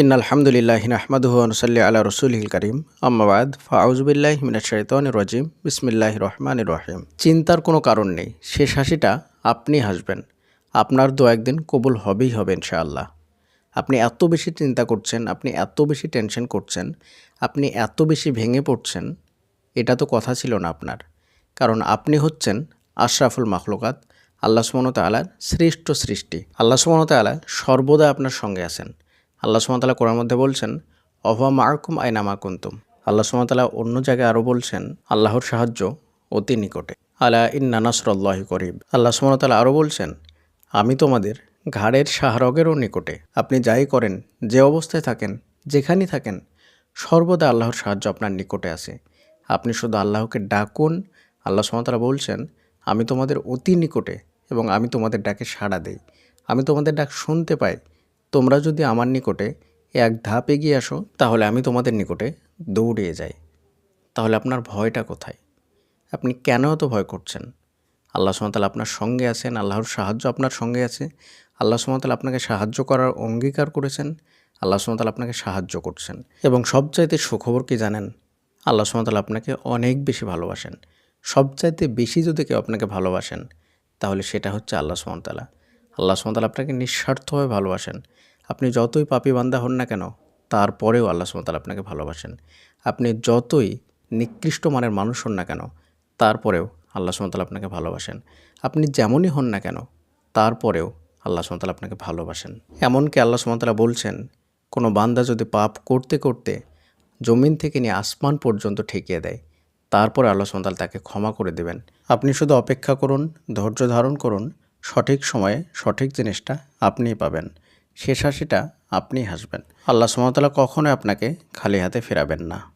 In আলহামদুলিল্লাহ নাহমাদুহু আনসাল্লি আলা রসুলহিল করিম। আম্মাবাদ ফাউজবিল্লাহ মিনাশ শাইতানির রাজিম। বিসমিল্লাহ রহমানির রহিম। চিন্তার কোনো কারণ নেই, শেষ হাসিটা আপনি হাসবেন। আপনার দু একদিন কবুল হবেই হবে ইনশাআল্লাহ। আপনি এত বেশি চিন্তা করছেন, আপনি এত বেশি টেনশন করছেন, আপনি এত বেশি ভেঙে পড়ছেন, এটা তো কথা ছিল না আপনার। কারণ আপনি হচ্ছেন আশরাফুল মাখলুকাত, আল্লাহ সুমনতালার শ্রেষ্ঠ সৃষ্টি। আল্লাহ সুমনতালা সর্বদা আপনার সঙ্গে আছেন। আল্লাহ সুমতালা কোরআন মধ্যে বলছেন অহা মারকুম আইনামা কুন্তুম। আল্লাহ সুমতালা অন্য জায়গায় আরও বলছেন, আল্লাহর সাহায্য অতি নিকটে। আলা ইন্না নাসরল্লাহি করিব। আল্লাহ সুমতালা আরও বলছেন, আমি তোমাদের ঘাড়ের শাহরগেরও নিকটে। আপনি যাই করেন, যে অবস্থায় থাকেন, যেখানেই থাকেন, সর্বদা আল্লাহর সাহায্য আপনার নিকটে আছে। আপনি শুধু আল্লাহকে ডাকুন। আল্লাহ সুমতালা বলছেন, আমি তোমাদের অতি নিকটে এবং আমি তোমাদের ডাকে সাড়া দেই। আমি তোমাদের ডাক শুনতে পাই তোমরা যদি আমার নিকটে এক ধাপ এগিয়ে আসো, তাহলে আমি তোমাদের নিকটে দৌড়িয়ে যাই। তাহলে আপনার ভয়টা কোথায়? আপনি কেন এত ভয় করছেন? আল্লাহ সুমতাল আপনার সঙ্গে আছেন, আল্লাহর সাহায্য আপনার সঙ্গে আছে। আল্লাহ সুমতাল আপনাকে সাহায্য করার অঙ্গীকার করেছেন, আল্লাহ সুমতাল আপনাকে সাহায্য করছেন। এবং সবচাইতে সুখবর কি জানেন? আল্লাহ সুমতাল আপনাকে অনেক বেশি ভালোবাসেন। সবচাইতে বেশি যদি কেউ আপনাকে ভালোবাসেন, তাহলে সেটা হচ্ছে আল্লাহ সুমতালা আল্লাহ সুমতাল আপনাকে নিঃস্বার্থভাবে ভালোবাসেন। আপনি যতই পাপি বান্দা হন না কেন, তারপরেও আল্লাহ সুমতাল আপনাকে ভালোবাসেন। আপনি যতই নিকৃষ্ট মানের মানুষ হন না কেন, তারপরেও আল্লাহ সুমতাল আপনাকে ভালোবাসেন। আপনি যেমনই হন না কেন, তারপরেও আল্লাহ সুমতাল আপনাকে ভালোবাসেন। এমনকি আল্লাহ সুমতালা বলছেন, কোনো বান্দা যদি পাপ করতে করতে জমিন থেকে নিয়ে আসমান পর্যন্ত ঠেকিয়ে দেয়, তারপরে আল্লাহ সুমতাল তাকে ক্ষমা করে দেবেন। আপনি শুধু অপেক্ষা করুন, ধৈর্য ধারণ করুন সঠিক সময়ে সঠিক জিনিসটা আপনিই পাবেন। শেষ হাসিটা আপনিই হাসবেন। আল্লাহ সুমতলা কখনোই আপনাকে খালি হাতে ফেরাবেন না।